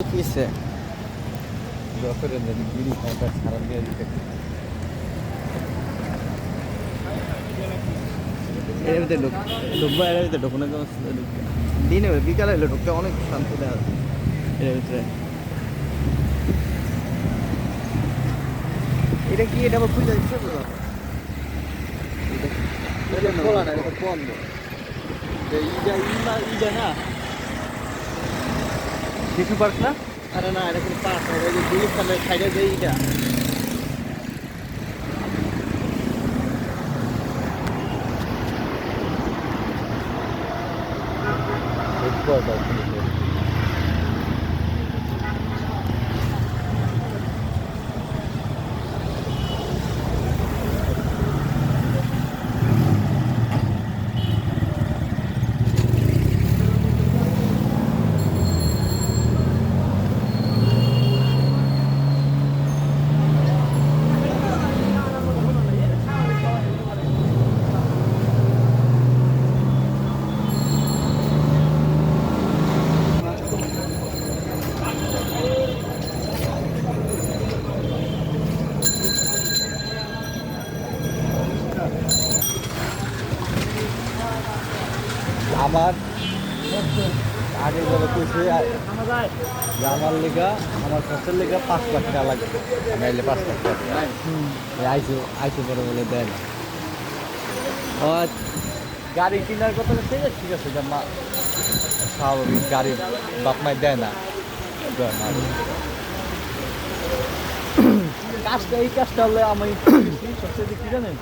কিসে? এর ভিতরে ঢুক ঢুকবো এর ভিতরে দিনে বিকালে হলে ঢুকতে অনেক শান্তি দেওয়া এর ভিতরে। এটা কি, এটা আবার খুঁজে দিচ্ছে তো? এটা খোলা না, এটা বন্ধ। না শিশু পার্ক না? আরে না এটা কোনো পার্ক না এটা যে দিলীপ খানের সাইডে যে ইটা আমার আগে বলে কইছে যে আমার লেগা আমার খরচের লেগা পাঁচ লাখ টাকা লাগবে আমি আইলে পাঁচ লাখ টাকা আইসে আইসে পরে বলে দেয় না। গাড়ি কেনার কথা ঠিক আছে ঠিক আছে মা স্বাভাবিক গাড়ি বাপ মায় দেয় না। দেয় না। কাজটা এই কাজটা হলে আমি সবচেয়ে কি জানেন?